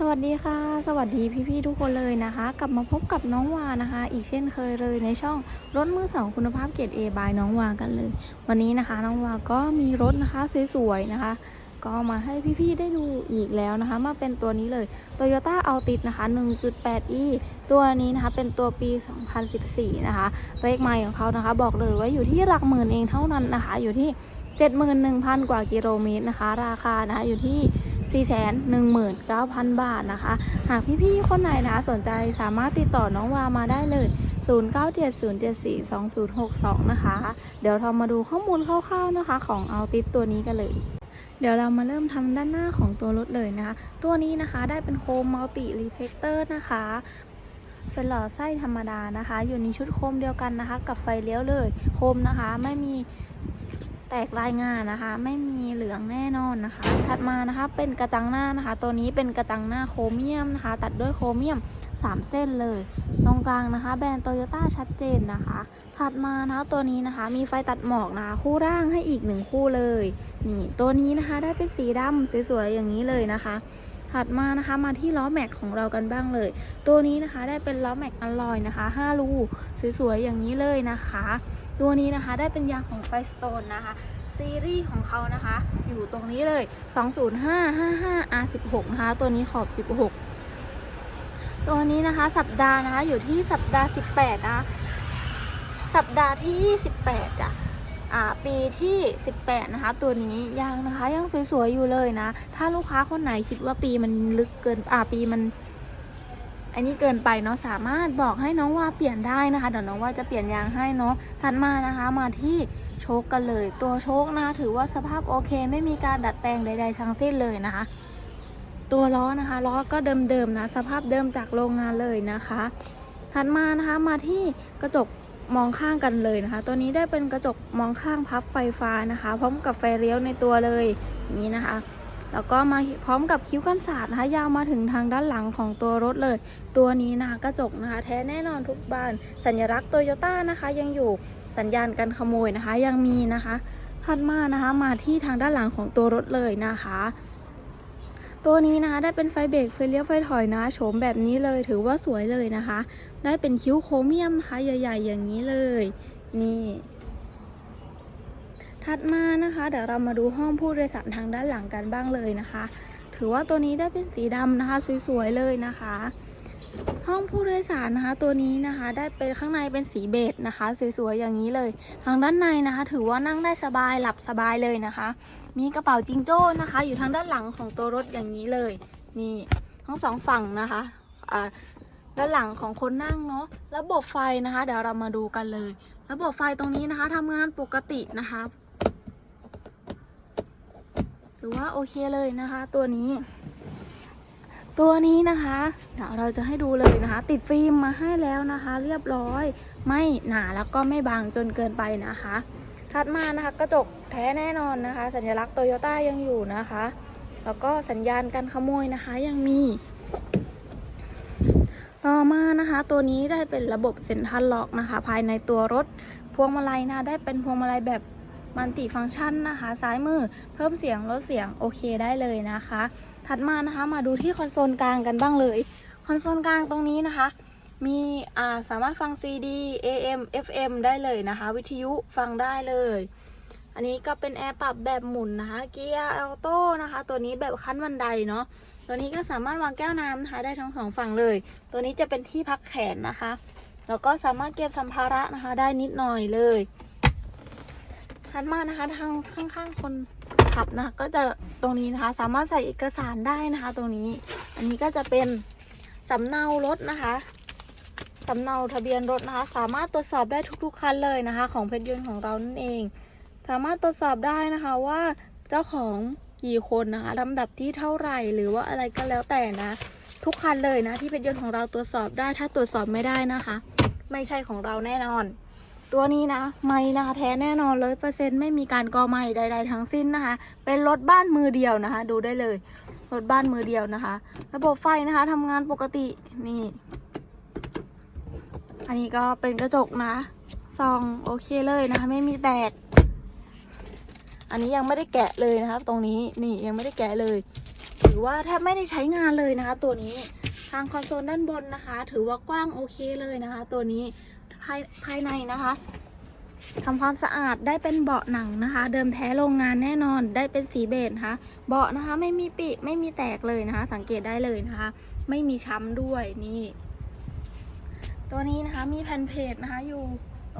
สวัสดีค่ะ สวัสดีพี่ๆทุกคนเลยนะคะ กลับมาพบกับน้องวานะคะ อีกเช่นเคยเลยในช่องรถมือสองคุณภาพเกรด A บายน้องวากันเลย วันนี้นะคะน้องวาก็มีรถนะคะสวยๆนะคะ ก็มาให้พี่ๆได้ดูอีกแล้วนะคะ มาเป็นตัวนี้เลย Toyota Altis นะคะ 1.8e ตัวนี้นะคะเป็นตัวปี 2014 นะคะเลขไมล์ของเขานะคะ บอกเลยว่าอยู่ที่หลักหมื่นเองเท่านั้นนะคะ อยู่ที่ 71,000 กว่ากิโลเมตรนะคะ ราคานะคะอยู่ที่ 419,000 บาทนะคะ หากพี่ๆคนไหนนะสนใจสามารถติดต่อน้องวามาได้เลย 0970742062 นะคะ เดี๋ยวเรามาดูข้อมูลคร่าวๆนะคะ ของเอาติสตัวนี้กันเลยเดี๋ยวเรามาเริ่มทำด้านหน้าของตัวรถเลยนะคะ ตัวนี้นะคะได้เป็นโคมมัลติรีเฟกเตอร์นะคะ เป็นหลอดไส้ธรรมดานะคะ อยู่ในชุดโคมเดียวกันนะคะ กับไฟเลี้ยวเลย โคมนะคะไม่มี แตกลายงานนะคะ ไม่มีเหลืองแน่นอนนะคะ ถัดมานะคะเป็นกระจังหน้านะคะ ตัวนี้เป็นกระจังหน้าโครเมียมนะคะ ตัดด้วยโครเมียม 3 เส้นเลย ตรงกลางนะคะ แบรนด์โตโยต้าชัดเจนนะคะ ถัดมานะคะตัวนี้นะคะ มีไฟตัดหมอกนะคะ คู่ร่างให้อีกหนึ่งคู่เลย นี่ตัวนี้นะคะได้เป็นสีดำสวยๆอย่างนี้เลยนะคะถัดมานะคะมาที่ล้อแม็กของเรากันบ้างเลย ตัวนี้นะคะได้เป็นล้อแม็กอลลอยนะคะ5รูสวยๆอย่างนี้เลยนะคะ ตัวนี้นะคะได้เป็นยางของไฟสโตนนะคะซีรีส์ของเขานะคะ อยู่ตรงนี้เลย 20555 R16 นะคะ ตัวนี้ขอบ 16 ตัวนี้นะคะ สัปดาห์นะคะ อยู่ที่สัปดาห์ 18 นะคะ สัปดาห์ที่ 28อะอ่าปีที่ 18 นะคะ ตัวนี้ยังนะคะยังสวยๆอยู่เลยนะ ถ้าลูกค้าคนไหนคิดว่าปีมันลึกเกินอ่าปีมัน อันนี้เกินไปเนาะสามารถบอกให้น้องว่าเปลี่ยนได้นะคะเดี๋ยวน้องว่าจะเปลี่ยนยางให้เนาะถัดมานะคะมาที่โชคกันเลย ตัวโชคนะคะถือว่าสภาพโอเค ไม่มีการดัดแปลงใด ๆ ทั้งสิ้นเลยนะคะ ตัวล้อนะคะล้อก็เดิมๆนะสภาพเดิมจากโรงงานเลยนะคะถัดมานะคะมาที่กระจกมองข้างกันเลยนะคะ ตัวนี้ได้เป็นกระจกมองข้างพับไฟฟ้านะคะ พร้อมกับไฟเลี้ยวในตัวเลยนี้นะคะ แล้วก็มาพร้อมกับคิ้วกันศาสตร์นะคะยาวมาถึงทางด้านหลังของตัวรถเลย ตัวนี้นะคะกระจกนะคะแท้แน่นอนทุกบาน สัญลักษณ์โตโยต้านะคะยังอยู่สัญญาณการขโมยนะคะยังมีนะคะถัดมานะคะมาที่ทางด้านหลังของตัวรถเลยนะคะ ตัวนี้นะคะได้เป็นไฟเบรกไฟเลี้ยวไฟถอยนะโฉมแบบนี้เลยถือว่าสวยเลยนะคะ ได้เป็นคิ้วโครเมียมนะคะใหญ่ ๆ อย่างนี้เลย นี่ ถัดมานะคะ เดี๋ยวเรามาดูห้องผู้โดยสารทางด้านหลังกันบ้างเลยนะคะ ถือว่าตัวนี้ได้เป็นสีดำนะคะ สวยๆเลยนะคะ ห้องผู้โดยสารนะคะ ตัวนี้นะคะ ได้เป็นข้างในเป็นสีเบจนะคะ สวยๆอย่างนี้เลย ทางด้านในนะคะ ถือว่านั่งได้สบายหลับสบายเลยนะคะ มีกระเป๋าจิงโจ้นะคะ อยู่ทางด้านหลังของตัวรถอย่างนี้เลย นี่ทั้งสองฝั่งนะคะอ่าด้านหลังของคนนั่งเนาะ ระบบไฟนะคะ เดี๋ยวเรามาดูกันเลย ระบบไฟตรงนี้นะคะทำงานปกตินะคะ ถือว่าโอเคเลยนะคะ ตัวนี้ ตัวนี้นะคะเดี๋ยวเราจะให้ดูเลยนะคะ ติดฟิล์มมาให้แล้วนะคะ เรียบร้อย ไม่หนาแล้วก็ไม่บางจนเกินไปนะคะถัดมานะคะกระจกแท้แน่นอนนะคะ สัญลักษณ์โตโยต้ายังอยู่นะคะ แล้วก็สัญญาณการขโมยนะคะยังมี ต่อมานะคะตัวนี้ได้เป็นระบบเซ็นทรัลล็อกนะคะ ภายในตัวรถพวงมาลัยนะได้เป็นพวงมาลัยแบบ มัลติฟังก์ชันนะคะ ซ้ายมือเพิ่มเสียงลดเสียงโอเคได้เลยนะคะ ถัดมานะคะมาดูที่คอนโซลกลางกันบ้างเลยคอนโซลกลางตรงนี้นะคะ มีอ่าสามารถฟัง CD AM FM ได้เลยนะคะ วิทยุฟังได้เลย อันนี้ก็เป็นแอร์ปรับแบบหมุนนะคะ เกียร์ออโต้นะคะ ตัวนี้แบบขั้นบันไดเนาะตัวนี้ก็สามารถวางแก้วน้ำนะคะได้ทั้งสองฝั่งเลย ตัวนี้จะเป็นที่พักแขนนะคะแล้วก็สามารถเก็บสัมภาระนะคะได้นิดหน่อยเลยัดมานะคะ ทางข้างๆคนขับนะคะก็จะตรงนี้นะคะ สามารถใส่เอกสารได้นะคะ ตรงนี้ อันนี้ก็จะเป็นสำเนารถนะคะสำเนาทะเบียนรถนะคะ สามารถตรวจสอบได้ทุกๆคันเลยนะคะ ของเพชรยนต์ของเรานั่นเอง สามารถตรวจสอบได้นะคะว่าเจ้าของกี่คนนะคะลำดับที่เท่าไหร่หรือว่าอะไรก็แล้วแต่นะ ทุกคันเลยนะที่เพชรยนต์ของเราตรวจสอบได้ถ้าตรวจสอบไม่ได้นะคะ ไม่ใช่ของเราแน่นอน ตัวนี้นะ ไม่นะคะแท้แน่นอนเลยเปอร์เซ็นต์ไม่มีการกอไม่ใด ๆ ทั้งสิ้นนะคะ เป็นรถบ้านมือเดียวนะคะ ดูได้เลยรถบ้านมือเดียวนะคะ ระบบไฟนะคะทำงานปกตินี่ อันนี้ก็เป็นกระจกนะซองโอเคเลยนะคะ ไม่มีแตก อันนี้ยังไม่ได้แกะเลยนะครับ ตรงนี้นี่ยังไม่ได้แกะเลย ถือว่าแทบไม่ได้ใช้งานเลยนะคะ ตัวนี้ทางคอนโซลด้านบนนะคะ ถือว่ากว้างโอเคเลยนะคะ ตัวนี้ ภายภายในนะคะทำความสะอาดได้เป็นเบาะหนังนะคะ เดิมแท้โรงงานแน่นอนได้เป็นสีเบจนะคะ เบาะนะคะไม่มีปิไม่มีแตกเลยนะคะ สังเกตได้เลยนะคะ ไม่มีช้ำด้วยนี่ ตัวนี้นะคะมีแผ่นเพจนะคะอยู่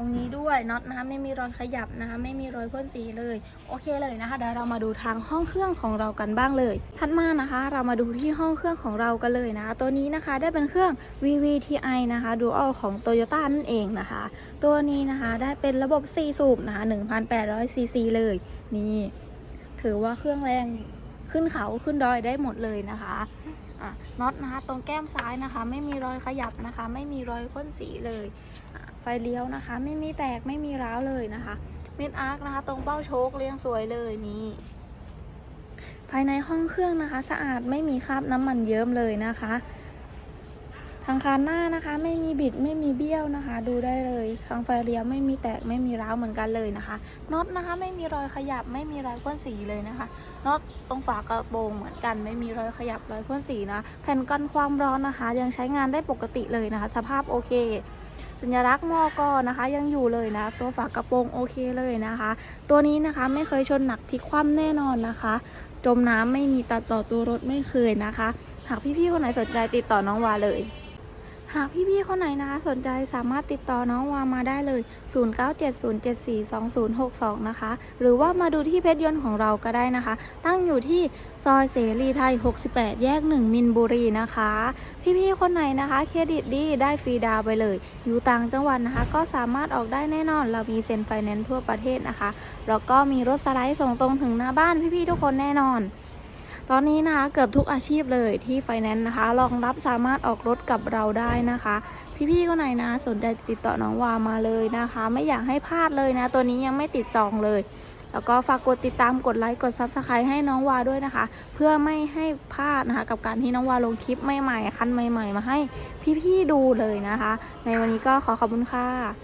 ตรงนี้ด้วยน็อตนะคะไม่มีรอยขยับนะคะไม่มีรอยพ่นสีเลย โอเคเลยนะคะเดี๋ยวเรามาดูทางห้องเครื่องของเรากันบ้างเลยถัดมานะคะ เรามาดูที่ห้องเครื่องของเรากันเลยนะคะ ตัวนี้นะคะได้เป็นเครื่อง VVTi นะคะ Dual ของ Toyota นั่นเองนะคะ ตัวนี้นะคะได้เป็นระบบ 4 สูบนะคะ1,800 cc เลย นี่ ถือว่าเครื่องแรงขึ้นเขาขึ้นดอยได้หมดเลยนะคะน็อตนะคะ ตรงแก้มซ้ายนะคะ ไม่มีรอยขยับนะคะ ไม่มีรอยพ่นสีเลย ไฟเลี้ยวนะคะ ไม่มีแตกไม่มีร้าวเลยนะคะ เม็ดอาร์คนะคะ ตรงเป้าโชคเรียงสวยเลยนี่ ภายในห้องเครื่องนะคะ สะอาดไม่มีคราบน้ำมันเยิ้มเลยนะคะ ทางคานหน้านะคะ ไม่มีบิดไม่มีเบี้ยวนะคะ ดูได้เลยทางไฟเลี้ยวไม่มีแตกไม่มีร้าวเหมือนกันเลยนะคะน็อตนะคะ ไม่มีรอยขยับไม่มีรอยพ่นสีเลยนะคะน็อตตรงฝากระโปรงเหมือนกัน ไม่มีรอยขยับรอยพ่นสีนะ แผ่นกันความร้อนนะคะ ยังใช้งานได้ปกติเลยนะคะ สภาพโอเค สัญลักษณ์มอกอนะคะ ยังอยู่เลยนะ ตัวฝากระโปรงโอเคเลยนะคะ ตัวนี้นะคะไม่เคยชนหนักพลิกคว่ำแน่นอนนะคะ จมน้ำไม่มีตัดต่อตัวรถไม่เคยนะคะ หากพี่ๆคนไหนสนใจติดต่อน้องวาเลย หากพี่ๆคนไหนนะคะสนใจสามารถติดต่อน้องวามาได้เลย 0970742062 นะคะ หรือว่ามาดูที่เพชรยนต์ของเราก็ได้นะคะ ตั้งอยู่ที่ซอยเสรีไทย 68 แยก 1 มินบุรีนะคะ พี่ๆคนไหนนะคะเครดิตดีได้ฟรีดาวไปเลย อยู่ต่างจังหวัดนะคะ ก็สามารถออกได้แน่นอน เรามีเซ็นไฟแนนซ์ทั่วประเทศนะคะ แล้วก็มีรถสไลด์ส่งตรงถึงหน้าบ้านพี่ๆทุกคนแน่นอน ตอนนี้นะคะเกือบทุกอาชีพเลยที่ไฟแนนซ์นะคะรองรับสามารถออกรถกับเราได้นะคะ พี่ๆคนไหนนะสนใจติดต่อน้องวามาเลยนะคะ ไม่อยากให้พลาดเลยนะ ตัวนี้ยังไม่ติดจองเลย แล้วก็ฝากกดติดตามกดไลค์กดซับสไครต์ให้น้องวาด้วยนะคะ เพื่อไม่ให้พลาดนะคะ กับการที่น้องวาลงคลิปใหม่ๆคันใหม่ ๆ มาให้พี่ๆดูเลยนะคะ ในวันนี้ก็ขอขอบคุณค่ะ